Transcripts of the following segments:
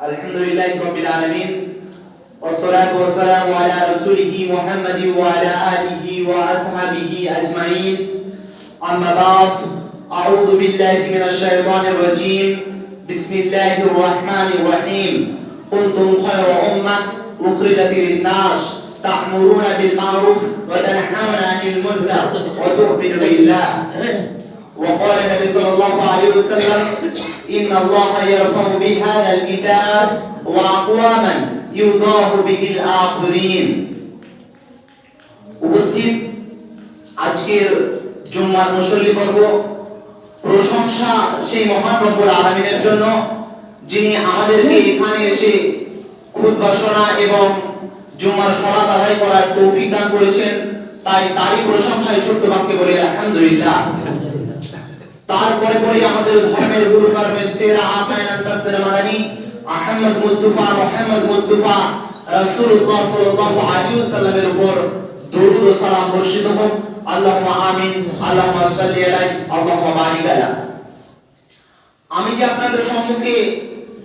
الحمد لله رب العالمين والصلاة والسلام على رسوله محمد وعلى آله وأصحابه أجمعين. أما بعد أعوذ بالله من الشيطان الرجيم. بسم الله الرحمن الرحيم. كنتم خير أمة أخرجت للناس تأمرون بالمعروف وتنهون عن المنكر وتؤمنون بالله. وقال النبي صلى الله عليه وسلم إن الله يرفع بهذا الكتاب وأقواما يضاف به الآخرين উপস্থিত আজকের জুম্মার মুসল্লি পর্ব প্রশংসা সেই মহান রব্বুল আলমিনের জন্য যিনি আমাদেরকে এখানে এসে খুতবা শোনা এবং জুম্মার সলাত আদায় করার তৌফিক দান করেছেন তাই তারই প্রশংসায় ছোট্ট বাক্যে বলি আলহামদুলিল্লাহ তারপরে পরে আমাদের ধর্মের গুরু কর্মের সেরা আকায়ন আন্তাস্তের মাদানি। আহমদ মুস্তাফা, মোহাম্মদ মুস্তাফা, রাসূলুল্লাহ সাল্লাল্লাহু আলাইহি ওয়াসাল্লামের উপর দরুদ ও সালাম বর্ষিত হোক। আল্লাহুম্মা আমিন, আল্লাহুম্মা সাল্লি আলাইহি আল্লাহুম্মা বারিক আলা। আমি যে আপনাদের সম্মুখে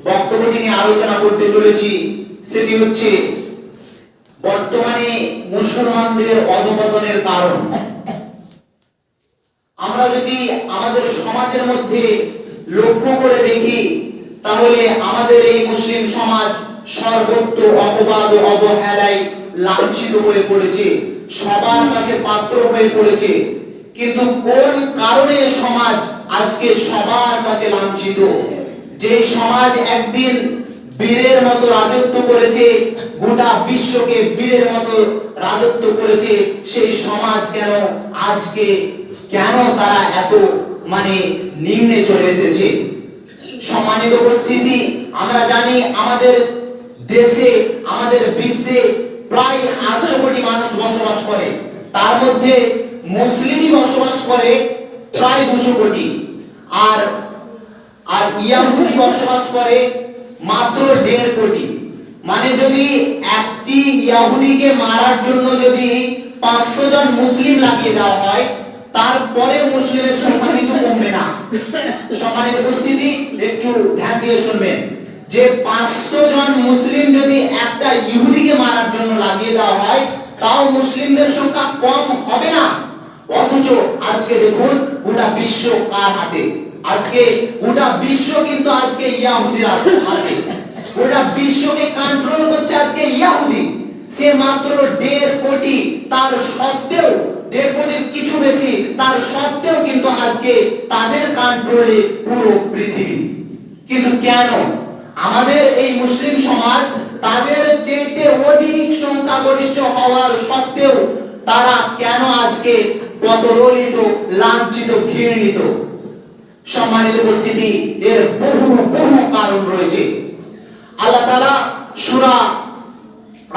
বক্তব্যটি নিয়ে আলোচনা করতে চলেছি, সেটি হচ্ছে বর্তমানে মুসলমানদের অধপতনের কারণ। আমরা যদি আমাদের সমাজের মধ্যে লক্ষ্য করে দেখি, তাহলে আমাদের এই মুসলিম সমাজ সর্বত্র অপবাদ ও অবহেলায় লাঞ্ছিত হয়ে পড়েছে, সবার কাছে পাত্র হয়ে পড়েছে। কিন্তু কোন কারণে সমাজ আজকে সবার কাছে লাঞ্ছিত? যে সমাজ একদিন বীরের মতো রাজত্ব করেছে, গোটা বিশ্বকে বীরের মতো রাজত্ব করেছে, সেই সমাজ কেন আজকে কেন তারা এত মানে নিম্নে চলে এসেছে? সম্মানিত উপস্থিতি, আমরা জানি আমাদের দেশে, আমাদের বিশ্বে প্রায় আটশো কোটি মানুষ বসবাস করে। তার মধ্যে মুসলিমই বসবাস করে প্রায় দুশো কোটি। আর আর ইয়াহুদি বসবাস করে মাত্র দেড় কোটি। মানে যদি একটি ইয়াহুদিকে মারার জন্য যদি পাঁচশো জন মুসলিম লাগিয়ে দেওয়া হয় তারপরে মুসলিমের সংখ্যা কিন্তু কমবে না। সম্মানিত উপস্থিতি একটু ধ্যান দিয়ে শুনবেন। যে পাঁচশো জন মুসলিম যদি একটা ইহুদিকে মারার জন্য লাগিয়ে দেওয়া হয়, তাও মুসলিমদের সংখ্যা কম হবে না। অথচ আজকে দেখুন, গোটা বিশ্ব কার হাতে? আজকে গোটা বিশ্ব কিন্তু আজকে ইয়াহুদির হাতে গোটা বিশ্বকে কন্ট্রোল করছে আজকে ইয়াহুদি। সে মাত্র দেড় কোটি, তার সত্ত্বেও দেড় কিছু বেশি, তার সত্ত্বেও কিন্তু আজকে তাদের কন্ট্রোলে পুরো পৃথিবী। কিন্তু কেন? আমাদের এই মুসলিম সমাজ তাদের চেয়ে অধিক সংখ্যাগরিষ্ঠ হওয়ার সত্ত্বেও তারা কেন আজকে পদদলিত, লাঞ্ছিত, ঘৃণিত? সম্মানিত উপস্থিতি, এর বহু বহু কারণ রয়েছে। আল্লাহ তাআলা সূরা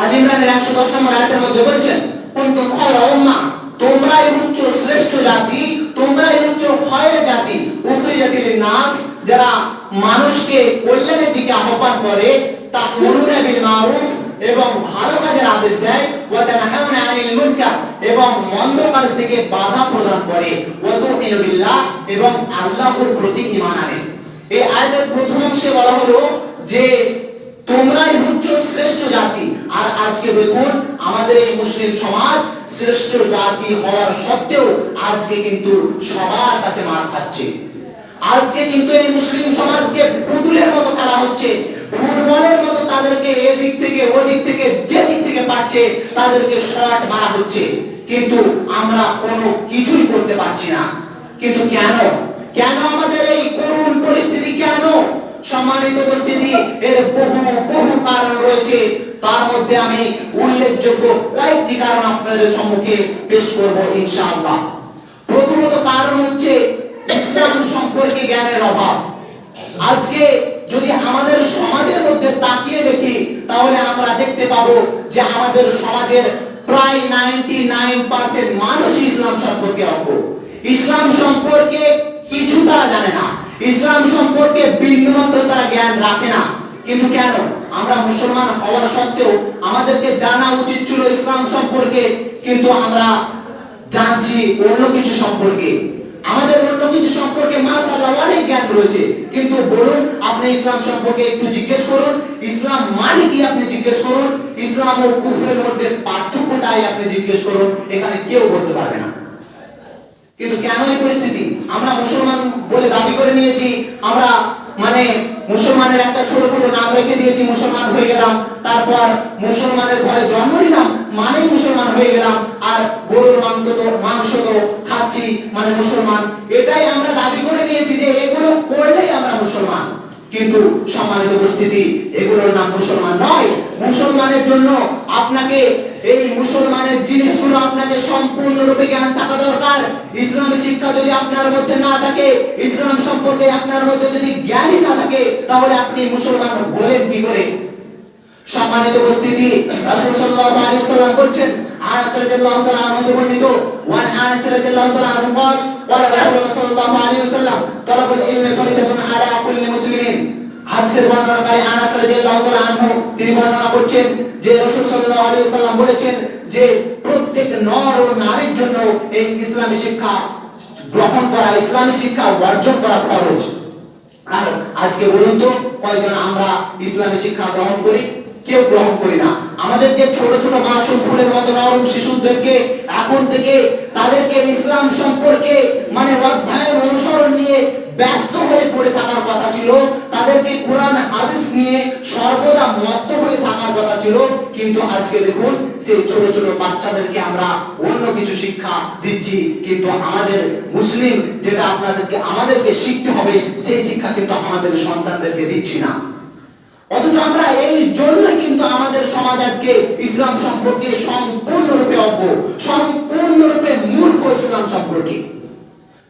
আল ইমরানের 110 নম্বর আয়াতের মধ্যে বলছেন, কুনতুম খায়রা উম্মাহ তোমরাই হচ্ছ শ্রেষ্ঠ জাতি, তোমরাই হচ্ছ খয়ের জাতি। উখরিজাত নাস যারা মানুষকে কল্যাণের দিকে আহ্বান করে, তা করুণা বিল মারুফ এবং ভালো কাজের আদেশ দেয়। ওয়া তানহাউনা আনিল মুনকার এবং মন্দ কাজ থেকে বাধা প্রদান করে। ওয়া তুমিনু বিল্লাহ এবং আল্লাহর প্রতি ঈমান আনে। এই আয়াতের প্রথম অংশে বলা হলো যে, তোমরাই হচ্ছ শ্রেষ্ঠ জাতি। আর আজকে দেখুন, আমাদের এই মুসলিম সমাজ শ্রেষ্ঠ জাতি হওয়ার সত্ত্বেও আজকে কিন্তু সবার কাছে মার খাচ্ছে। আজকে কিন্তু এই মুসলিম সমাজকে পুতুলের মতো খেলা হচ্ছে, ফুটবলের মতো তাদেরকে এদিক থেকে ওদিক থেকে, যে দিক থেকে পাচ্ছে তাদেরকে শট মারা হচ্ছে। কিন্তু আমরা কোনো কিছুই করতে পারছি না। কিন্তু কেন? কেন আমাদের এই করুণ পরিস্থিতি কেন? সম্মানিত উপস্থিতি, এর বহু বহু কারণ রয়েছে। তার মধ্যে আমি উল্লেখযোগ্য কয়েকটি কারণ আপনাদের সম্মুখে পেশ করব ইনশাআল্লাহ। প্রথমত কারণ হচ্ছে ইসলাম সম্পর্কে জ্ঞানের অভাব। আজকে যদি আমাদের সমাজের মধ্যে তাকিয়ে দেখি, তাহলে আমরা দেখতে পাবো যে আমাদের সমাজের প্রায় নাইনটি নাইন পার্সেন্ট মানুষ ইসলাম সম্পর্কে অজ্ঞ। ইসলাম সম্পর্কে কিছু তারা জানে না। ইসলাম সম্পর্কে বিন্দুমাত্র তারা জ্ঞান রাখে না। কিন্তু কেন? আমরা মুসলমান হওয়ার সত্ত্বেও আমাদেরকে জানা উচিত ছিল ইসলাম সম্পর্কে, কিন্তু আমরা জানছি অন্য কিছু সম্পর্কে। আমাদের অন্য কিছু সম্পর্কে অনেক জ্ঞান রয়েছে। কিন্তু বলুন, আপনি ইসলাম সম্পর্কে একটু জিজ্ঞেস করুন। ইসলাম মানে কি আপনি জিজ্ঞেস করুন? ইসলাম ও কুফরের মধ্যে পার্থক্যটাই আপনি জিজ্ঞেস করুন। এখানে কেউ বলতে পারবে না। কিন্তু কেন এই পরিস্থিতি? আমরা মুসলমান বলে দাবি করে নিয়েছি, আমরা মানে মুসলমানের একটা ছোট ছোট নাম রেখে দিয়েছি, মুসলমান হয়ে গেলাম। তারপর মুসলমানের ঘরে জন্ম নিলাম, মানেই মুসলমান হয়ে গেলাম। আর গরুর মাংস তো মাংস তো খাচ্ছি মানে মুসলমান। এটাই আমরা দাবি করে নিয়েছি যে এগুলো করলেই আমরা মুসলমান। কিন্তু সম্মানিত উপস্থিতি, এগুলোর নাম মুসলমান নয়। মুসলমানের জন্য আপনাকে এই মুসলমানের জিনিসগুলো আপনাকে সম্পূর্ণরূপে জ্ঞান থাকা দরকার ইসলামী শিক্ষা যদি আপনার মধ্যে না থাকে ইসলাম সম্পর্কে আপনার মধ্যে যদি জ্ঞানই না থাকে তাহলে আপনি মুসলমান হলেন কি করে সম্মানিত উপস্থিতি রাসূল সাল্লাল্লাহু আলাইহি ওয়াসাল্লাম বলছেন আনাস রাদিয়াল্লাহু তাআলা আনহু হতে বর্ণিত ওয়ান আনাস রাদিয়াল্লাহু তাআলা আনহু قال قال রাসূলুল্লাহ সাল্লাল্লাহু আলাইহি ওয়াসাল্লাম তালাবুল ইলমি ফরিদাতুন আলা কুল্লি মুসলিমিন হাদিসের বর্ণনাকারী আনাস রাদিয়াল্লাহু তাআলা আনহু, তিনি বর্ণনা করছেন যে রাসূল সাল্লাল্লাহু আলাইহি ওয়াসাল্লাম বলেছেন যে প্রত্যেক নর ও নারীর জন্য এই ইসলামী শিক্ষা গ্রহণ করা, ইসলামী শিক্ষা অর্জন করা ফরজ। আর আজকে বলুন তো, কয়জন আমরা ইসলামী শিক্ষা গ্রহণ করি? কেউ গ্রহণ করি না। আমাদের যে ছোট ছোট মাসুম ফুলের মতো নরম শিশুদেরকে এখন থেকে তাদেরকে ইসলাম সম্পর্কে মানে অধ্যায়ের অনুসরণ নিয়ে ব্যস্ত হয়ে পড়ে থাকার কথা ছিল। তাদেরকে কোরআন, হাদিস নিয়ে সর্বদা মত্ত হয়ে থাকার কথা ছিল। কিন্তু আজকে দেখুন, সেই ছোট ছোট বাচ্চাদেরকে আমরা অন্য কিছু শিক্ষা দিচ্ছি। কিন্তু আমাদের মুসলিম যেটা আপনাদেরকে, আমাদেরকে শিখতে হবে, সেই শিক্ষা কিন্তু আমাদের সন্তানদেরকে দিচ্ছি না। অথচ আমরা এই জন্যই কিন্তু আমাদের সমাজ আজকে ইসলাম সম্পর্কে সম্পূর্ণরূপে অজ্ঞ, সম্পূর্ণরূপে মূর্খ ইসলাম সম্পর্কে।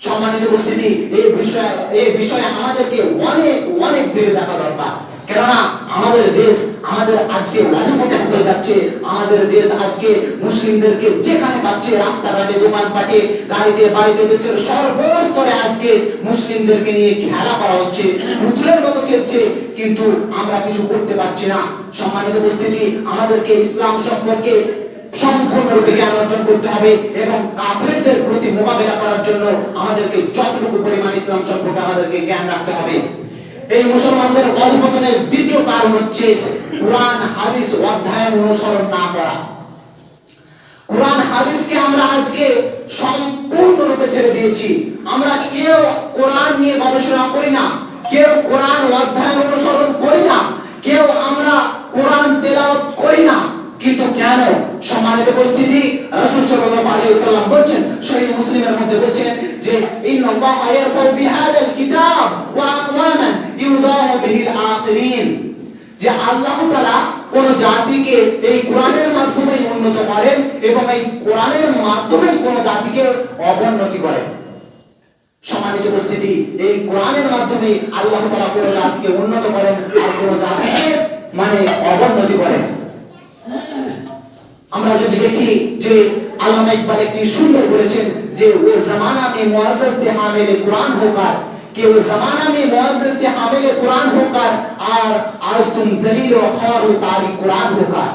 সম্মানিত উপস্থিতি, এই বিষয়ে এই বিষয়ে আমাদেরকে অনেক অনেক ভেবে দেখা দরকার। কেননা আমাদের দেশ, আমাদের আজকে হয়ে যাচ্ছে। আমাদের দেশ আজকে মুসলিমদেরকে যেখানে পাচ্ছে, রাস্তাঘাটে, দোকানপাটে, গাড়িতে, বাড়িতে, দেশের সর্বস্তরে আজকে মুসলিমদেরকে নিয়ে খেলা করা হচ্ছে। পুতুলের মতো খেলছে, কিন্তু আমরা কিছু করতে পারছি না। সম্মানিত উপস্থিতি, আমাদেরকে ইসলাম সম্পর্কে সম্পূর্ণরূপে জ্ঞান অর্জন করতে হবে এবং কাফেরদের প্রতি মোকাবেলা করার জন্য আমাদেরকে যতটুকু পরিমাণ ইসলাম সম্পর্কে আমাদেরকে জ্ঞান রাখতে হবে। এই মুসলমানদের অধপতনের দ্বিতীয় কারণ হচ্ছে কোরআন, হাদিস অধ্যায়ন অনুসরণ না করা। কোরআন, হাদিসকে আমরা আজকে সম্পূর্ণরূপে ছেড়ে দিয়েছি। আমরা কেউ কোরআন নিয়ে গবেষণা করি না, কেউ কোরআন অধ্যায়ন অনুসরণ করি না, কেউ আমরা কোরআন তেলাওয়াত করি না। কিন্তু কেন সম্মানিত উপস্থিতি? রাসূল সাল্লাল্লাহু আলাইহি ওয়াসাল্লাম বলেন সহিহ মুসলিমের মধ্যে বলেন যে, ইন্নাল্লাহা ইয়ারফাউ বিহাদাল কিতাব ওয়া আকওয়ামান ইউদাহু বিহিল আখিরিন। যে আল্লাহ তাআলা কোন জাতিকে এই কোরআনের মাধ্যমে উন্নত করেন এবং এই কোরআনের মাধ্যমে কোন জাতিকে অবনতি করেন। সম্মানিত উপস্থিতি, এই কোরআনের মাধ্যমে আল্লাহ তাআলা কোন জাতিকে উন্নত করেন আর কোন জাতিকে মানে অবনতি করেন। আমরা যদি দেখি যে আল্লামা ইকবাল একটি সুন্দর বলেছেন যে ও জামানা মে মুআজ্জাজ তে হামিলে কুরআন হোকার कि वो जमाना में मुआज्जज थे हामिल कुरान होकर और आज तुम जलील और खौर हो तारी कुरान होकर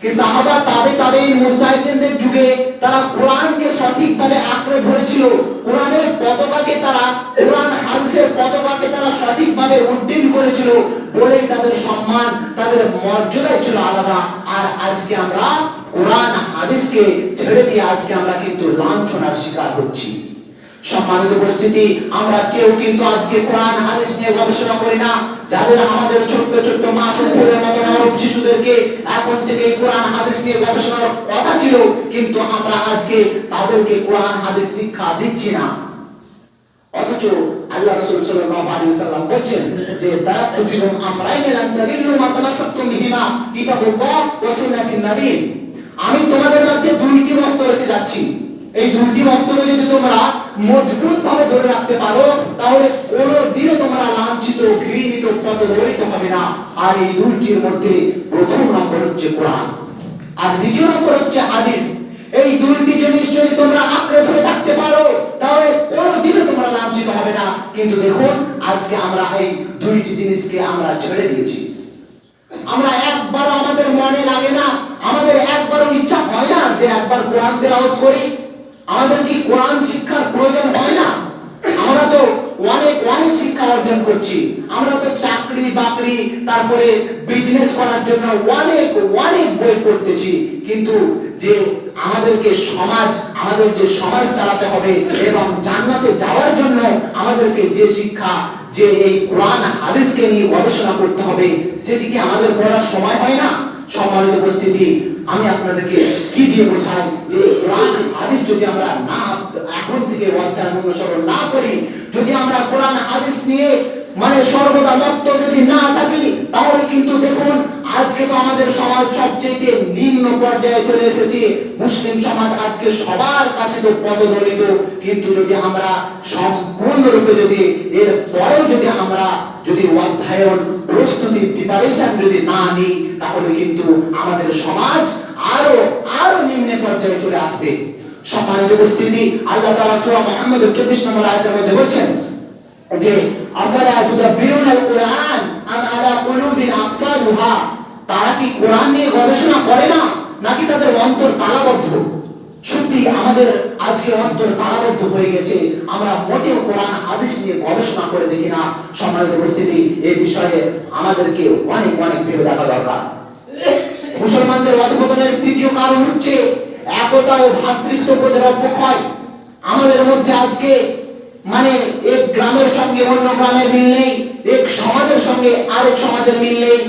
কি সাহাবা তাবে তাবে মুস্তাহিদিনদের যুগে তারা কোরআনকে সঠিকভাবে আঁকড়ে ধরেছিল কোরআনের পতাকাকে তারা কোরআন হাদিসের পতাকাকে তারা সঠিকভাবে উড্ডীন করেছিল বলেই তাদের সম্মান তাদের মর্যাদা ছিল আলাদা আর আজকে আমরা কোরআন হাদিসকে ছেড়ে দিয়ে আজকে আমরা কিন্তু লাঞ্ছনার শিকার হচ্ছি। সম্মানিত উপস্থিতি, আমরা কেউ কিন্তু আজকে কোরআন হাদিস নিয়ে গবেষণা করি না। যাদের আমাদের ছোট্ট ছোট্ট মাসুম ফুলের মতো নরম শিশুদেরকে এখন থেকে কোরআন হাদিস নিয়ে গবেষণার কথা ছিল, কিন্তু আমরা আজকে তাদেরকে কোরআন হাদিস শিক্ষা দিচ্ছি না। অথচ আল্লাহ রাসূল সাল্লাল্লাহু আলাইহি ওয়াসাল্লাম বলেন যে তারাক্তু ফিকুম আমরাইন লান তাদিল্লু মা তামাসসাকতুম বিহিমা কিতাবুল্লাহ ওয়া সুন্নাতিন নবী। আমি তোমাদের মাঝে দুইটি বস্তু রেখে যাচ্ছি। এই দুইটি বস্তু যদি তোমরা মজবুত ভাবে ধরে রাখতে পারো, তাহলে কোনো দিনও তোমরা লাঞ্ছিত, ঘৃণিত, পদদলিত হবে না। আর এই দুইটির মধ্যে প্রথম নম্বর হচ্ছে কোরআন। আর দ্বিতীয় নম্বর হচ্ছে হাদিস। এই দুইটি জিনিস যদি তোমরা আঁকড়ে ধরে থাকতে পারো, তাহলে কোনো কোনোদিনও তোমরা লাঞ্ছিত হবে না। কিন্তু দেখুন, আজকে আমরা এই দুইটি জিনিসকে আমরা ছেড়ে দিয়েছি। আমরা একবার আমাদের মনে লাগে না আমাদের একবারও ইচ্ছা হয় না যে একবার কোরআন তেলাওয়াত করি। আমাদের কি কোরআন শিক্ষার প্রয়োজন হয় না? আমরা তো অনেক অনেক শিক্ষা অর্জন করছি। আমরা তো চাকরি, বাকরি, তারপরে বিজনেস করার জন্য অনেক অনেক বই পড়তেছি। কিন্তু যে আমাদেরকে সমাজ, আমাদের যে সমাজ চালাতে হবে এবং জান্নাতে যাওয়ার জন্য আমাদেরকে যে শিক্ষা, যে এই কোরআন, হাদিসকে নিয়ে গবেষণা করতে হবে, সেটি কি আমাদের পড়ার সময় হয় না? সম্মানিত উপস্থিতি, আমি আপনাদেরকে কি দিয়ে বোঝাই যে কোরআন হাদিস যদি আমরা না, এখন থেকে অধ্যায়ন অনুসরণ না করি যদি আমরা কোরআন হাদিস নিয়ে মানে সর্বদা মত্ত যদি না থাকি, তাহলে কিন্তু দেখুন, আজকে তো আমাদের সমাজ সবচেয়ে নিম্ন পর্যায়ে চলে এসেছে। মুসলিম সমাজ আজকে সবার কাছে তো পদদলিত। কিন্তু যদি আমরা সম্পূর্ণরূপে যদি এর পরেও যদি আমরা যদি অধ্যয়ন, প্রস্তুতি প্রিপারেশন যদি না নিই, তাহলে কিন্তু আমাদের সমাজ আরও আরও নিম্ন পর্যায়ে চলে আসবে। সম্মানিত উপস্থিতি, আল্লাহ তাআলা সূরা মুহাম্মদের 24 নম্বর আয়াতের মধ্যে বলছেন যে আফালা তুদাব্বিরুনাল কুরআন আম আলা কুলুবিন আকফালুহা তারা কি কোরআন নিয়ে গবেষণা করে না? নাকি তাদের অন্তর তালাবদ্ধ? সত্যি আমাদের আজকে অন্তর তালাবদ্ধ হয়ে গেছে? আমরা মোটেও কোরআন হাদিস নিয়ে গবেষণা করে দেখি না। সম্মানিত উপস্থিতি এই বিষয়ে আমাদেরকে অনেক অনেক ভেবে দেখা দরকার। মুসলমানদের অধপতনের তৃতীয় কারণ হচ্ছে একতা ও ভ্রাতৃত্ববোধের অবক্ষয় আমাদের মধ্যে আজকে মানে এক গ্রামের সঙ্গে অন্য গ্রামের মিল নেই, এক সমাজের সঙ্গে আরেক সমাজের মিল নেই।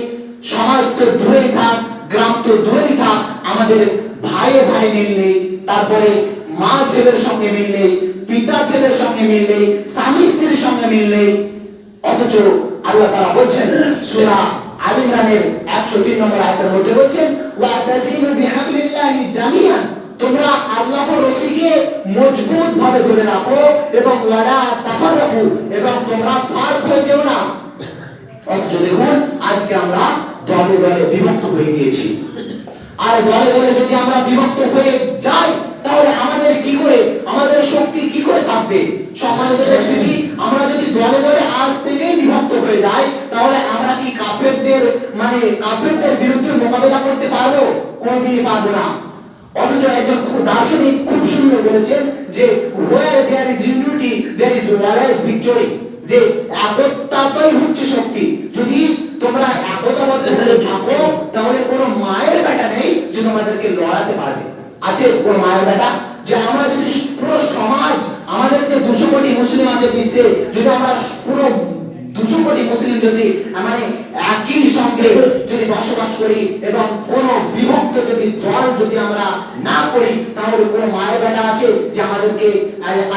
সমাজ তো দূরেই থাক, গ্রাম তো দূরেই থাক, আমাদের ভাইয়ে ভাই মিল নেই, তারপরে মা ছেলের সঙ্গে মিল নেই, পিতা ছেলের সঙ্গে মিল নেই, স্বামী স্ত্রীর সঙ্গে মিল নেই। অথচ আল্লাহ তারা বলছেন, সূরা আলী ইমরানের 103 নম্বর আয়াতের মধ্যে বলছেন, ওয়া তাসিমু বিহাবলিল্লাহি জামিয়ান তোমরা আল্লাহর রশিকে মজবুত ভাবে ধরে রাখো এবং ওয়ালা তাফাররাকু এবং তোমরা ফারক হয়ে যেও না। অথচ দেখুন, আজকে আমরা দলে দলে বিভক্ত হয়ে গিয়েছি। আর দলে দলে যদি আমরা বিভক্ত হয়ে যাই, তাহলে আমাদের কি করে, আমাদের শক্তি কি করে থাকবে? সম্মানিত উপস্থিতি, আমরা যদি দলে দলে আজ থেকেই বিভক্ত হয়ে যাই, তাহলে আমরা কি কাফেরদের মানে কাফেরদের বিরুদ্ধে মোকাবেলা করতে পারব? কোনোদিনই পারব না। অথচ একজন দার্শনিক, খুব সুন্দর বলেছেন যে there is unity there is যে একতাই হচ্ছে শক্তি। যদি তোমরা একতাবদ্ধ হয়ে থাকো, তাহলে কোনো মায়ের বেটা নেই যে তোমাদেরকে লড়াতে পারবে। আছে কোন মায়ের বেটা যে আমরা যদি পুরো সমাজ, আমাদের যে দুশো কোটি মুসলিম আছে বিশ্বে, যদি আমরা পুরো দুশো কোটি মুসলিম যদি মানে একই সঙ্গে যদি বসবাস করি এবং কোন বিভক্ত যদি দল যদি আমরা না করি, তাহলে কোন মায়ের বেটা আছে যে আমাদেরকে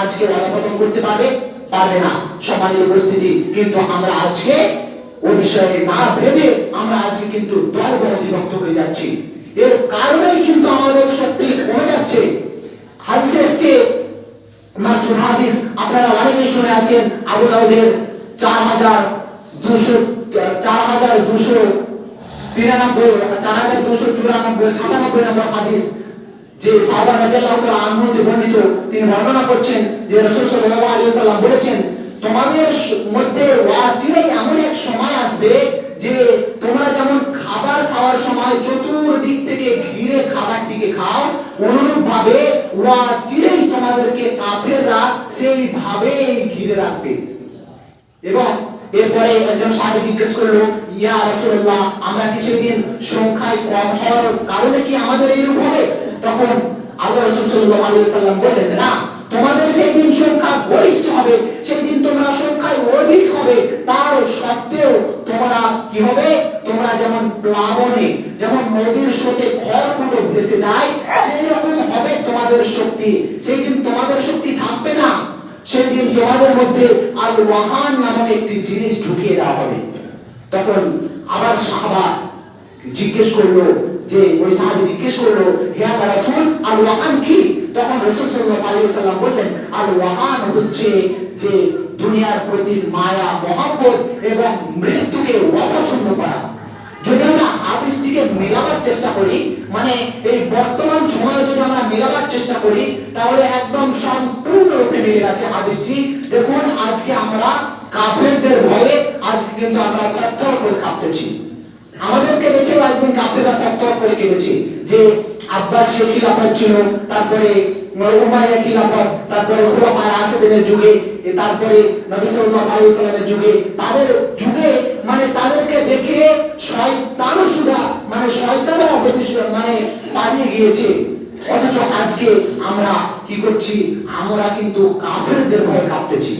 আজকে অধপতন করতে পারবে? পারবে না। সম্মানিত উপস্থিতি কিন্তু আমরা আজকে ও বিষয়ে না ভেবে আমরা আজকে কিন্তু দল দলে বিভক্ত হয়ে যাচ্ছি। এর কারণেই কিন্তু আমাদের শক্তি কমে যাচ্ছে। হাদিসে এসছে মাসুর হাদিস আপনারা অনেকেই শুনে আছেন, আবু দাউদের চার হাজার দুশো, চার হাজার দুশো তিরানব্বই চার হাজার দুশো চুরানব্বই যে সাহাবা তিনি বর্ণনা করছেন যে রাসূল সাল্লাল্লাহু আলাইহি ওয়াসাল্লাম বলেছেন, তোমাদের মধ্যে এমন এক সময় আসবে সাহাবী জিজ্ঞেস করল, ইয়া রাসূলুল্লাহ, আমরা কি সংখ্যায় কম হওয়ার কারণে কি আমাদের এইরূপ হবে? তখন আল্লাহ রাসূল সাল্লাল্লাহু আলাইহি ওয়াসাল্লাম বললেন, না, তোমাদের সেই দিন সংখ্যা গরিষ্ঠ হবে, সেই দিন তোমরা সংখ্যায় অধিক হবে। তার সত্ত্বেও তোমরা কি হবে? তোমরা যেমন প্লাবনে, যেমন নদীর স্রোতে খড়কুটো ভেসে যায় সেই হবে তোমাদের শক্তি। সেই দিন তোমাদের শক্তি থাকবে না। সেই দিন তোমাদের মধ্যে আল ওয়াহান নামক একটি জিনিস ঢুকিয়ে দেওয়া হবে। তখন আবার সাহাবা জিজ্ঞেস করল যে, ওই সাহাবি জিজ্ঞেস করল, হে আল্লাহ রাসূল, আল ওয়াহান কি? তখন রাসূল সাল্লাল্লাহু আলাইহি ওয়াসাল্লাম বললেন, আল ওয়াহান হচ্ছে যে দুনিয়ার প্রতি মায়া, মহব্বত এবং মৃত্যুকে অপছন্দ করা। যদি আমরা হাদিসটিকে মেলাবার চেষ্টা করি মানে এই বর্তমান সময়ে যদি আমরা মেলাবার চেষ্টা করি, তাহলে একদম সম্পূর্ণরূপে মিলে গেছে হাদিসটি দেখুন, আজকে আমরা কাফেরদের ভয়ে আজকে কিন্তু আমরা থরথর করে কাঁপতেছি। আমাদেরকে দেখেও একদিন কাফেররা থরথর করে কেঁপেছে যে আব্বাসীয় খিলাফত ছিল, তারপরে উমাইয়া খিলাফত, তারপরে খুলাফা রাশেদিনের যুগে তারপরে নবী সাল্লাল্লাহু আলাইহি যুগে। তাদের যুগে মানে তাদেরকে দেখে শয়তানও সুধা মানে শয়তানও অবদেশ মানে পালিয়ে গিয়েছে। অথচ আজকে আমরা কি করছি? আমরা কিন্তু কাফেরদের ভয় কাঁপতেছি।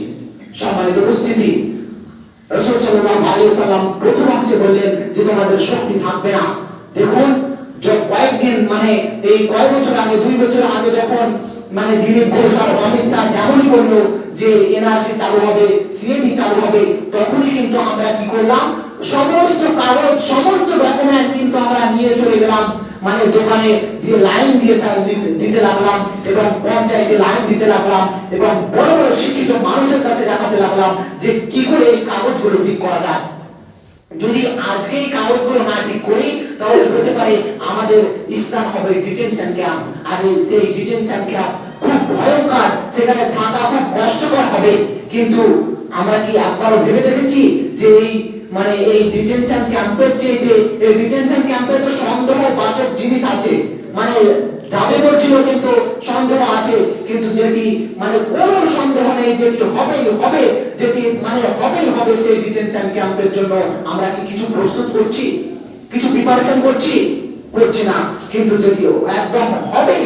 সম্মানিত উপস্থিতি, রসুল সাল্লাম সাল্লাম প্রথম অংশে বললেন যে তোমাদের শক্তি থাকবে না। দেখুন কয়েকদিন মানে এই কয়েক বছর আগে, দুই বছর আগে যখন মানে দিলীপ ঘোষ আর অমিত শাহ যেমনই বলল যে এনআরসি চালু হবে সিএবি চালু হবে, তখনই কিন্তু আমরা কি করলাম? সমস্ত কাগজ, সমস্ত ডকুমেন্ট কিন্তু আমরা নিয়ে চলে গেলাম। মানে দোকানে দিয়ে লাইন দিয়ে দিতে লাগলাম এবং পঞ্চায়েতে লাইন দিতে লাগলাম এবং বড় বড় শিক্ষিত মানুষের কাছে দেখাতে লাগলাম যে কি করে এই কাগজগুলো ঠিক করা যায়। যদি আজকে এই কাগজগুলো না ঠিক করি, তাহলে হতে পারে আমাদের স্থান হবে ডিটেনশন ক্যাম্প আর সেই ডিটেনশন ক্যাম্প খুব ভয়ঙ্কর সেখানে থাকা খুব কষ্টকর হবে। কিন্তু আমরা কি একবারও ভেবে দেখেছি যে এই মানে এই ডিটেনশন ক্যাম্পের চাইতে এই ডিটেনশন ক্যাম্পে তো সন্দেহ বাচক জিনিস আছে। মানে যাবে বলছিল কিন্তু সন্দেহ আছে। কিন্তু যেটি মানে কোনো সন্দেহ নেই যেটি হবেই হবে, যেটি মানে হবেই হবে সেই ডিটেনশন ক্যাম্পের জন্য আমরা কি কিছু প্রস্তুত করছি? কিছু প্রিপারেশন করছি? করছি না। কিন্তু যদিও একদম হবে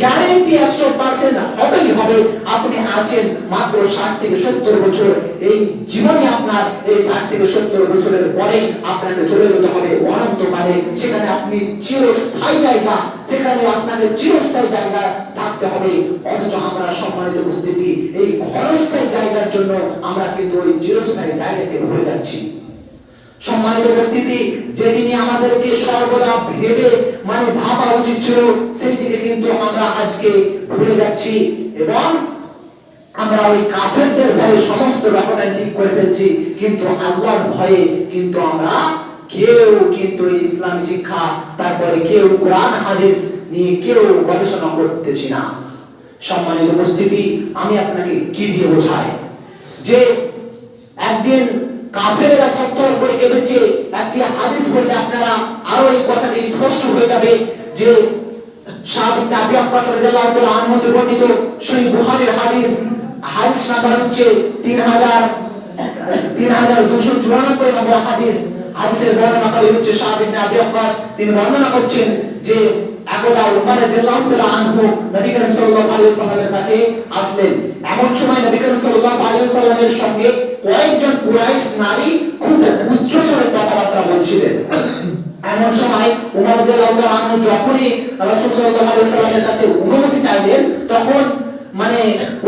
গ্যারেন্টি একশো পার্সেন্ট হবেই হবে। আপনি আছেন মাত্র ষাট থেকে সত্তর বছর। এই জীবনে আপনার এই ষাট থেকে সত্তর বছরের পরে আপনাকে চলে যেতে হবে অনন্তকালে। সেখানে আপনি চিরস্থায়ী জায়গা, সেখানে আপনাকে চিরস্থায়ী জায়গা থাকতে হবে। অথচ আমরা সম্মানিত উপস্থিতি, এই ক্ষণস্থায়ী জায়গার জন্য আমরা কিন্তু ওই চিরস্থায়ী জায়গাকে ভুলে যাচ্ছি। সম্মানিত উপস্থিতি যেটি নিয়ে আমাদেরকে সর্বদা ভেবে মানে ভাবা উচিত ছিল সেইটিকে কিন্তু আমরা আজকে ভুলে যাচ্ছি এবং আমরা ওই কাফেরদের ভয়ে সমস্ত ডকুমেন্ট ঠিক করে ফেলছি, কিন্তু আল্লাহর ভয়ে কিন্তু আমরা কেউ কিন্তু ইসলাম শিক্ষা, তারপরে কেউ কোরআন, হাদিস নিয়ে কেউ গবেষণা করতেছি না। সম্মানিত উপস্থিতি, আমি আপনাকে কি দিয়ে বোঝাই? যে একদিন কাফেররা থরথর করে কেঁপেছে একটি হাদিস বললে আপনারা আরও এই কথাটা স্পষ্ট হয়ে যাবে যে সাদ ইবনে আবি ওয়াক্কাস রাদিয়াল্লাহু তাআলা আনহু বর্ণিত সহিহ বুখারীর হাদিস। হাদিস নাম্বার হচ্ছে 3000 3294 নম্বর হাদিস। হাদিসের বর্ণনাকারী হচ্ছে সাদ ইবনে আবি ওয়াক্কাস তিনি বর্ণনা করছেন যে একদা উমর রাদিয়াল্লাহু তাআলা আনহু নবী করিম সাল্লাল্লাহু আলাইহি ওয়াসাল্লামের কাছে আসলেন। এমন সময় নবী করিম সাল্লাল্লাহু আলাইহি ওয়াসাল্লামের সঙ্গে কয়েকজন কুরাইশ নারী খুব উচ্চ স্বরে কথাবার্তা বলছিলেন। এমন সময় উমর রাদিয়াল্লাহু তাআলা আনহু যখনই রাসূল সাল্লাল্লাহু আলাইহি ওয়াসাল্লামের কাছে অনুমতি চাইলেন, তখন মানে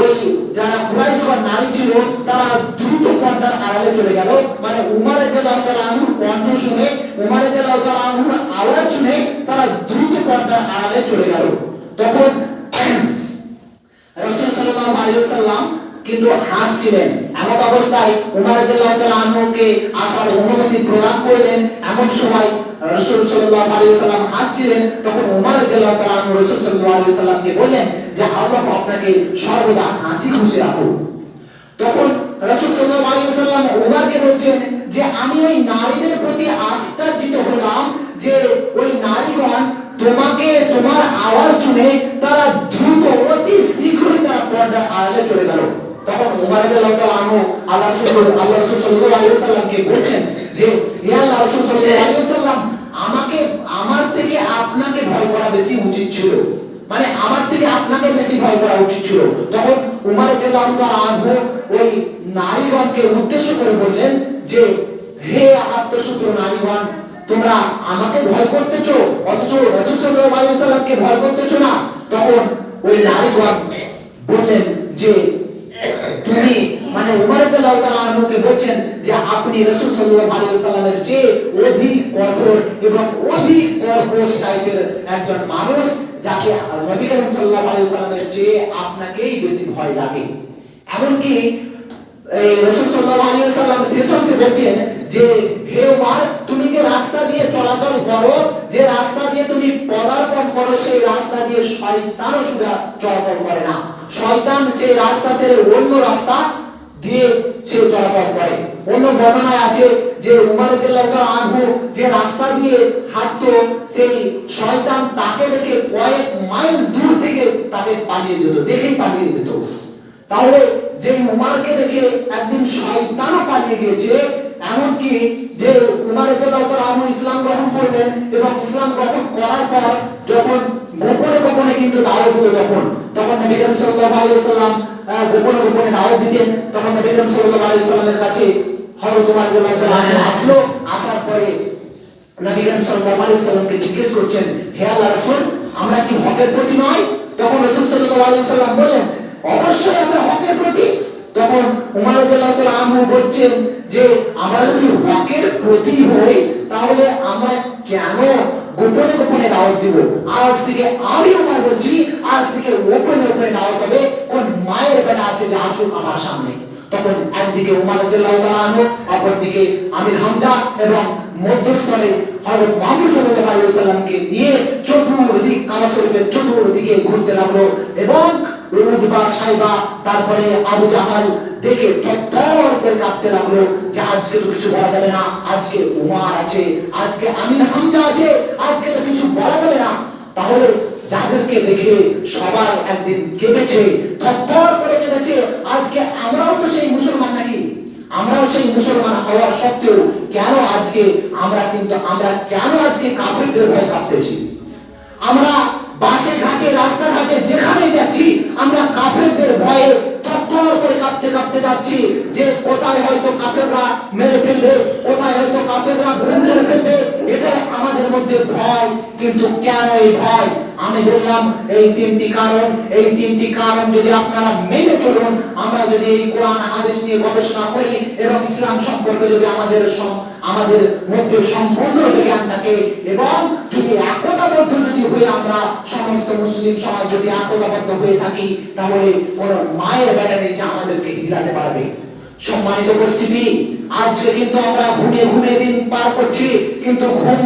ওই যারা কুরাইশ বা নারী ছিল, তারা দ্রুত পর্দার আড়ালে চলে গেল। মানে উমর রাদিয়াল্লাহু তাআলা আনহুর কণ্ঠ শুনে, উমর রাদিয়াল্লাহু তাআলা আনহুর আওয়াজ শুনে তারা দ্রুত পর্দার আড়ালে চলে গেল। তখন রাসূল সাল্লাল্লাহু আলাইহি ওয়াসাল্লাম কিন্তু হাসছিলেন। এমন অবস্থায় উমর রাদিয়াল্লাহু তাআলা আনহুকে আসার অনুমতি প্রদান করলেন। এমন সময় রাসূল সাল্লাল্লাহু আলাইহি ওয়াসাল্লাম হাসছিলেন। তখন উমর রাদিয়াল্লাহু তাআলা আনহু রাসূল সাল্লাল্লাহু আলাইহি ওয়াসাল্লামকে বললেন যে আল্লাহ আপনাকে সর্বদা হাসি খুশি রাখুন তখন রাসূল উমরকে বলছেন যে, আমি ওই নারীদের প্রতি হলাম যে, ওই নারীগণ তোমাকে, তোমার আওয়াজ শুনে তারা দ্রুত, অতি শীঘ্রই তারা পর্দার আড়ালে চলে গেল। তখন তাআলা আনহু আল্লাহ রাসূল আল্লাহ রাসূল সাল্লাল্লাহু আলাইহি ওয়াসাল্লামকে বলছেন যে, হে আল্লাহ রাসূল সাল্লাল্লাহু আলাইহি ওয়াসাল্লাম, আমাকে, আমার থেকে আপনাকে ভয় করা বেশি উচিত ছিল। মানে আমার থেকে আপনাকে বেশি ভয় করা উচিত ছিল। তখন উমর রাদিয়াল্লাহু তাআলা আনহু ওই নারীগণকে উদ্দেশ্য করে বললেন যে, হে আত্মশুদ্ধ নারীগণ, তোমরা আমাকে ভয় করতেছো, অথচ রাসূল সাল্লাল্লাহু আলাইহি ভয় করতেছো না? তখন ওই নারীগণ বললেন যে, তুমি মানে উমর রাদিয়াল্লাহু তাআলা আনহুকে বলছেন যে, আপনি রাসূল সাল্লাহ আলাইহি ওয়াসাল্লামের চেয়ে অধিক কঠোর এবং অধিক কর্কশ টাইপের একজন মানুষ। যাকে নবী করিম সাল্লাল্লাহু আলাইহি ওয়াসাল্লামের চেয়ে আপনাকেই বেশি ভয় লাগে। এমনকি এই রাসূল সাল্লাল্লাহু আলাইহি ওয়াসাল্লাম শেষ অংশে বলছেন যে, হে উমর, তুমি যে রাস্তা দিয়ে চলাচল করো, যে রাস্তা দিয়ে তুমি পদার্পণ করো, সেই রাস্তা দিয়ে শয়তানও সুদা চলাচল করে না। শয়তান সেই রাস্তা ছেড়ে অন্য রাস্তা দিয়ে সে চলাচল করে। অন্য বর্ণনায় আছে যে উমর আনহু যে রাস্তা দিয়ে হাঁটতো, সেই শয়তান তাকে দেখে কয়েক মাইল দূর থেকে তাকে পালিয়ে যেত, দেখেই পালিয়ে যেত। তাহলে যে উমারকে দেখে একদিন শয়তানও পালিয়ে গিয়েছে, এমনকি যে উমার আনহু ইসলাম গ্রহণ করলেন এবং ইসলাম গ্রহণ করার পর যখন গোপনে গোপনে কিন্তু দাওয়াত হতো তখন তখন নবী করিম সাল্লাল্লাহু আলাইহি গোপনে গোপনে দাওয়াত দিতেন তখন নবী করিম সাল্লাল্লাহু আলাইহি ওয়াসাল্লামের কাছে হযরত ওমর রাদিয়াল্লাহু আনহু আসলো আসার পরে নবী করিম সাল্লাল্লাহু আলাইহি ওয়াসাল্লামকে জিজ্ঞেস করছেন হে আল্লাহর রাসূল আমরা কি হকের প্রতি নয়? তখন রাসূল সাল্লাল্লাহু আলাইহি ওয়াসাল্লাম বললেন অবশ্যই আমরা হকের প্রতি। তখন উমর রাদিয়াল্লাহু তাআলা আনহু বলছেন যে আমরা যদি হকের প্রতি হই তাহলে আমরা কেন গোপনে গোপনে দাওয়াত দিব। আজ থেকে আমি আমার বলছি, আজ থেকে ওপেনে ওপেনে দাওয়াত হবে। কোন মায়ের বেটা আছে যে আসুক আমার সামনে। তখন একদিকে উমার রাদিয়াল্লাহু তাআলা অপরদিকে আমির হামজা এবং মধ্যস্থলে হযরত মুহাম্মদ সাল্লাল্লাহু আলাইহি নিয়ে চতুর্দিক কাবা শরীফের চতুর্দিকে ঘুরতে লাগল এবং তারপরে আবু জাহাল দেখে লাগল যে আজকে তো কিছু বলা যাবে না, আজকে উমার আছে, আজকে আমির হামজা আছে, আজকে তো কিছু বলা যাবে না। তাহলে যাদেরকে দেখে সবার একদিন কেঁপেছে থরথর করে কেঁপেছে, আজকে আমরাও তো সেই মুসলমান নাকি? আমরাও সেই মুসলমান হওয়ার সত্ত্বেও কেন আজকে আমরা কিন্তু, আমরা কেন আজকে কাফিরদের ভয় কাঁপতেছি? আমরা বাসে ঘাটে রাস্তাঘাটে যেখানে যাচ্ছি, আমরা কাফেরদের ভয়ে করে কাঁপতে কাঁপতে যাচ্ছি। যে কোথায় হয়তো কাফেররা মেরে ফেলবে, কোথায় হয়তো কাফেররা ঘুম করে ফেলবে, এটা আমাদের মধ্যে ভয়। কিন্তু কেন এই ভয়? আমি বললাম, এই তিনটি কারণ, এই তিনটি কারণ যদি আপনারা মেনে চলুন, আমরা যদি এই কোরআন, হাদিস নিয়ে গবেষণা করি এবং ইসলাম সম্পর্কে যদি আমাদের আমাদের মধ্যে সম্পূর্ণরূপে জ্ঞান থাকে এবং যদি একতাবদ্ধ যদি হয়ে আমরা সমস্ত মুসলিম সমাজ যদি একতাবদ্ধ হয়ে থাকি, তাহলে কোন মায়ের নেই যে আমাদেরকে হিলাতে পারবে। সম্মানিত উপস্থিতি, আজকে কিন্তু আমরা ঘুমিয়ে ঘুমিয়ে দিন পার করছি, কিন্তু ঘুম,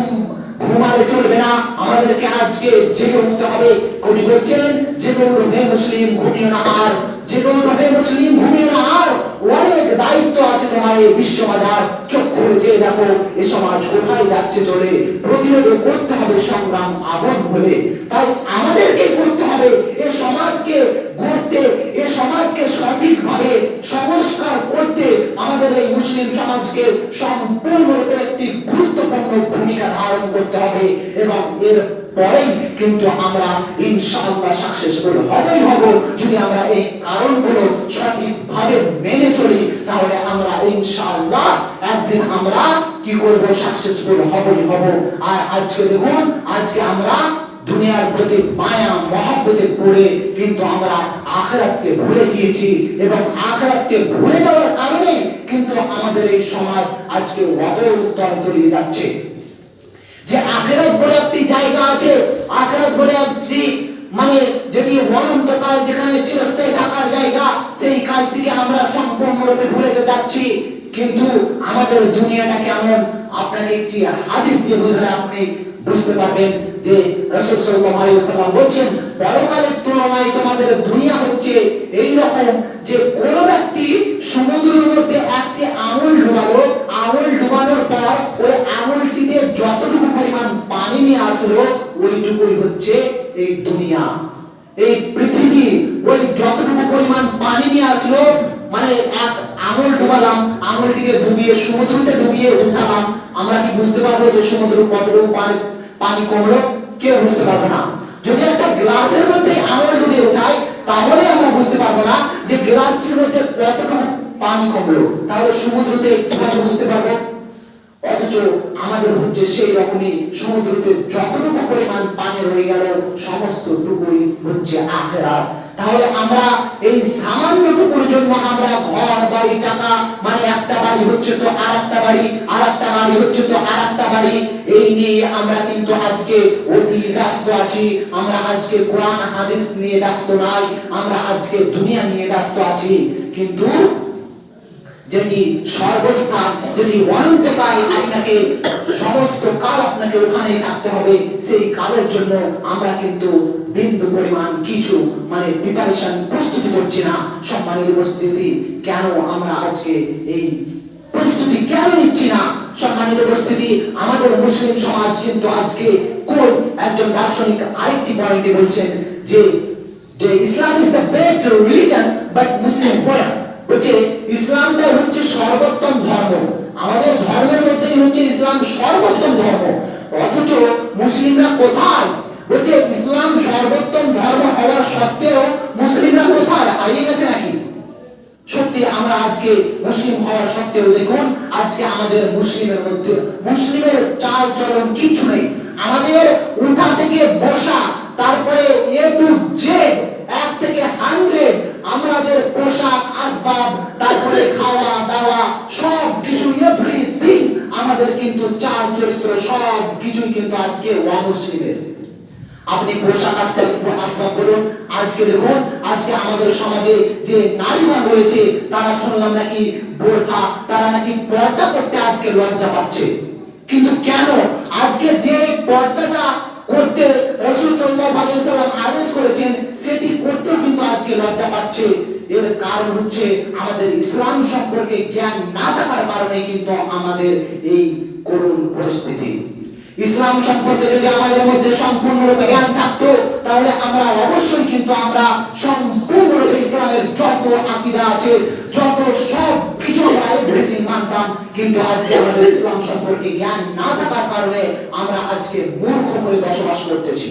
ঘুমালে চলবে না। আমাদেরকে আজকে জেগে উঠতে হবে। কবি বলছেন যে হে মুসলিম ঘুমিয়ে না আর উঠো হে মুসলিম ঘুমিয়ে না আর অনেক দায়িত্ব আছে তোমার এই বিশ্ব বাজার চোখ খুলে যে দেখো, এ সমাজ কোথায় যাচ্ছে চলে, প্রতিরোধ করতে হবে সংগ্রাম আবন বলে। তাই আমাদেরকে করতে হবে এ সমাজকে গড়তে, এ সমাজকে সঠিকভাবে সংস্কার করতে আমাদের এই মুসলিম সমাজকে সম্পূর্ণরূপে একটি গুরুত্বপূর্ণ ভূমিকা ধারণ করতে হবে এবং এর পরেই কিন্তু আমরা ইনশাআল্লাহ সাকসেসফুল হবেই হব। যদি আমরা এই কারণগুলো সঠিকভাবে মেনে চলি, তাহলে আমরা ইনশাআল্লাহ একদিন আমরা কি করব? সাকসেসফুল হবই হব। আর আজকে দেখুন, আজকে আমরা দুনিয়ার প্রতি মায়া, মহব্বতে পড়ে কিন্তু আমরা আখরাতকে ভুলে গিয়েছি এবং আখরাতকে ভুলে যাওয়ার কারণে কিন্তু আমাদের এই সমাজ আজকে অবল তলে তলিয়ে যাচ্ছে। যে আখেরাত বলে একটি জায়গা আছে, আখেরাত বলে একটি মানে যেটি অনন্তকাল যেখানে চিরস্থায়ী থাকার জায়গা, সেই কাজ আমরা সম্পূর্ণরূপে ভুলে যাচ্ছি। কিন্তু আমাদের দুনিয়াটা কেমন? আপনাকে একটি হাদিস দিয়ে বুঝলে আপনি বুঝতে পারবেন যে রাসূল সাল্লাল্লাহু আলাইহি ওয়াসাল্লাম বলছেন, পরকালের তুলনায় তোমাদের দুনিয়া হচ্ছে এই রকম যে কোন ব্যক্তি ডুবিয়ে সমুদ্রতে ডুবিয়ে উঠালাম, আমরা কি বুঝতে পারব যে সমুদ্র কতটুকু পানি পানি কমলো? কেউ বুঝতে পারব না। যদি একটা গ্লাসের মধ্যে আঙুল ডুবিয়ে উঠাই, তাহলে আমরা বুঝতে পারব না যে গ্লাসটির মধ্যে কতটুকু পানি কমলো। তাহলে সমুদ্রতে কীভাবে বুঝতে পারব। অথচ আমাদের হচ্ছে সেই রকমই সমুদ্রতে যতটুকু পরিমাণ পানি রয়ে গেল সমস্ত টুকুই হচ্ছে আখেরাত। তাহলে আমরা এই সামান্যটুকুর জন্য আমরা ঘর, বাড়ি, টাকা মানে একটা বাড়ি হচ্ছে তো আর একটা বাড়ি আর একটা বাড়ি হচ্ছে তো আর একটা বাড়ি, এই নিয়ে আমরা কিন্তু আজকে অতি ব্যস্ত আছি। আমরা আজকে কোরআন, হাদিস নিয়ে ব্যস্ত নাই, আমরা আজকে দুনিয়া নিয়ে ব্যস্ত আছি। কিন্তু যেটি সর্বস্থান যেটি অনন্তকাল আপনাকে সমস্ত কাল আপনাকে ওখানেই থাকতে হবে, সেই কালের জন্য আমরা কিন্তু বিন্দু পরিমাণ কিছু মানে প্রিপারেশন প্রস্তুতি করছি না। সম্মানিত উপস্থিতি, কেন আমরা আজকে এই প্রস্তুতি কেন নিচ্ছি না? সম্মানিত উপস্থিতি, আমাদের মুসলিম সমাজ কিন্তু আজকে কোন একজন দার্শনিক আরেকটি পয়েন্টে বলছেন যে Islam is the best religion but Muslim forum বলছে ইসলামটাই হচ্ছে সর্বোত্তম ধর্ম। আমাদের ধর্মের মধ্যেই হচ্ছে ইসলাম সর্বোত্তম ধর্ম। অথচ মুসলিমরা কোথায়? বলছে, ইসলাম সর্বোত্তম ধর্ম হওয়ার সত্ত্বেও মুসলিমরা কোথায়? হারিয়ে গেছে নাকি? সত্যি, আমরা আজকে মুসলিম হওয়ার সত্ত্বেও দেখুন, আজকে আমাদের মুসলিমের মধ্যে, মুসলিমের চাল চলন কিচ্ছু নেই। আমাদের উঠা থেকে বসা, তারপরে এ টু জেড আমাদের পোশাক, আসবাব, তারপরে খাওয়া, দাওয়া সব কিছু এভরিথিং আমাদের কিন্তু চাল, চরিত্র সব কিছুই কিন্তু আজকে অমুসলিমের আপনি পোশাক, আসবাব আসবাব বলুন, আজকে দেখুন, আজকে আমাদের সমাজে যে নারীগণ রয়েছে, তারা শুনলাম নাকি বোরখা, তারা নাকি পর্দা করতে আজকে লজ্জা পাচ্ছে। কিন্তু কেন? আজকে যে পর্দাটা করতে রসুল সাল্লাম আদেশ করেছেন, সেটি করতেও কিন্তু আজকে লজ্জা পাচ্ছে। এর কারণ হচ্ছে আমাদের ইসলাম সম্পর্কে জ্ঞান না থাকার কারণে কিন্তু আমাদের এই করুণ পরিস্থিতি। ইসলাম সম্পর্কে যদি আমাদের মধ্যে সম্পূর্ণরূপে জ্ঞান থাকতো, তাহলে আমরা অবশ্যই কিন্তু আমরা সম্পূর্ণরূপে ইসলামের যত আকিদা আছে, যত সব কিছু মানতাম, কিন্তু আজকে আমাদের ইসলাম সম্পর্কে জ্ঞান না থাকার কারণে আমরা আজকে মূর্খ হয়ে বসবাস করতেছি।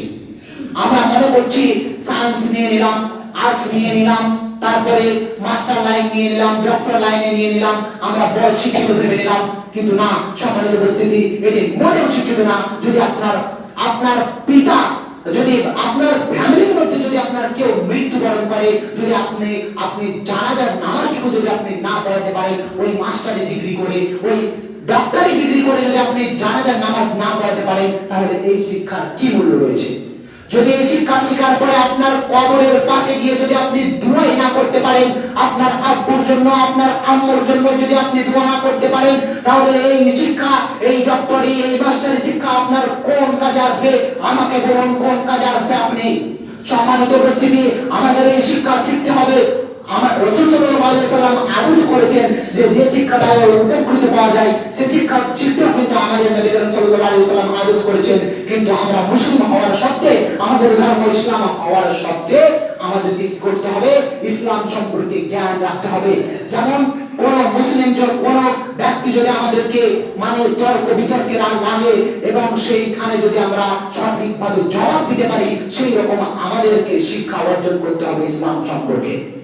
আমরা মনে করছি সায়েন্স নিয়ে নিলাম আর্টস নিয়ে নিলাম, তারপরে মাস্টার লাইন নিয়ে নিলাম ডক্টর লাইনে নিয়ে নিলাম, আমরা বড় শিক্ষিত ভেবে নিলাম, কিন্তু না, সম্মানিত উপস্থিতি, এটি মোটেও শিক্ষিত না। যদি আপনার আপনার পিতা যদি আপনার ফ্যামিলির মধ্যে যদি আপনার কেউ মৃত্যুবরণ করে, যদি আপনি আপনি জানাজার নামাজটুকু যদি আপনি না পড়াতে পারেন, ওই মাস্টারি ডিগ্রি করে, ওই ডাক্তারি ডিগ্রি করে যদি আপনি জানাজার নামাজ না পড়াতে পারেন, তাহলে এই শিক্ষার কি মূল্য রয়েছে? যদি এই শিক্ষা শিকার করে আপনার কবরের পাশে গিয়ে যদি আপনি দোয়াই না করতে পারেন, আপনার আব্বুর জন্য, আপনার আম্মুর জন্য যদি আপনি দোয়া না করতে পারেন, তাহলে এই শিক্ষা, এই ডক্টরি এই মাস্টারি শিক্ষা আপনার কোন কাজে আসবে? আমাকে বলুন কোন কাজে আসবে আপনি? সম্মানিত উপস্থিতি, আমাদের এই শিক্ষা শিখতে হবে। আমার রসুল সাল্লাম আদেশ করেছেন যে যে পাওয়া যায়, সে শিক্ষা শিখতেও কিন্তু আমাদের নবী সাল্লাম আদেশ করেছেন। কিন্তু আমরা মুসলিম হওয়ার সত্ত্বে, আমাদের ধর্ম ইসলাম হওয়ার সত্ত্বে আমাদেরকে কি করতে হবে? ইসলাম সম্পর্কে জ্ঞান রাখতে হবে। যেমন কোন মুসলিম কোন ব্যক্তি যদি আমাদেরকে মানে তর্ক বিতর্কে লাগে এবং সেইখানে যদি আমরা সঠিকভাবে জবাব দিতে পারি, সেই রকম আমাদেরকে শিক্ষা অর্জন করতে হবে ইসলাম সম্পর্কে।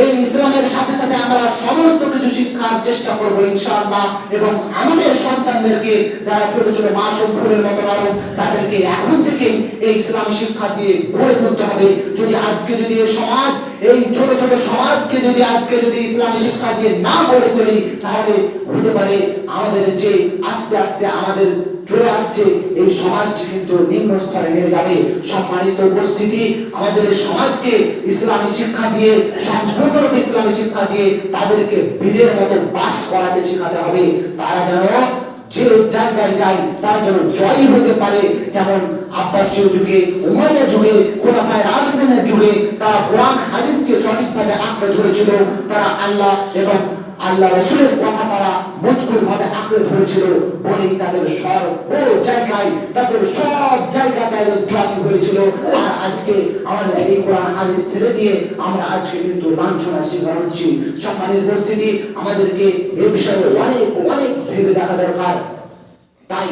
এই ইসলামের সাথে সাথে আমরা সমস্ত কিছু শিক্ষার চেষ্টা করব ইনশাআল্লাহ। এবং আমাদের সন্তানদেরকে যারা ছোট ছোট মাসুম ফুলের মতো আরও তাদেরকে এখন থেকেই এই ইসলামী শিক্ষা দিয়ে গড়ে তুলতে হবে। যদি আজকে যদি সমাজ এই ছোট ছোট সমাজকে যদি আজকে যদি ইসলামী শিক্ষা দিয়ে না গড়ে তুলি, তাহলে হতে পারে আমাদের যে আস্তে আস্তে আমাদের চলে আসছে, এই সমাজটি কিন্তু নিম্ন স্তরে নেমে যাবে। সম্মানিত উপস্থিতি, আমাদের সমাজকে ইসলামী শিক্ষা দিয়ে, সম্পূর্ণরূপে ইসলামী শিক্ষা দিয়ে তাদেরকে বীরের মতো বাস করাতে শেখাতে হবে। তারা যেন যে জায়গায় যায়, তারা যেন জয়ী হতে পারে, যেমন আব্বাসীয় যুগে, উমাইয়া যুগে, খোলাফায় রাশিদিনের যুগে তারা কোরআন, হাদিসকে সঠিকভাবে আঁকড়ে ধরেছিল। তারা আল্লাহ এবং আল্লাহ রসুলের কথা তারা মজবুত ভাবে আঁকড়ে ধরেছিল বলেই তাদের সর্ব জায়গায়, তাদের সব জায়গা তাদের জয় হয়েছিল। আজকে আমাদের এই কোরআন, হাদিস ছেড়ে দিয়ে আমরা আজকে কিন্তু লাঞ্ছনার শিকার হচ্ছি। সম্মানিত উপস্থিতি, আমাদেরকে এ বিষয়ে অনেক অনেক ভেবে দেখা দরকার। তাই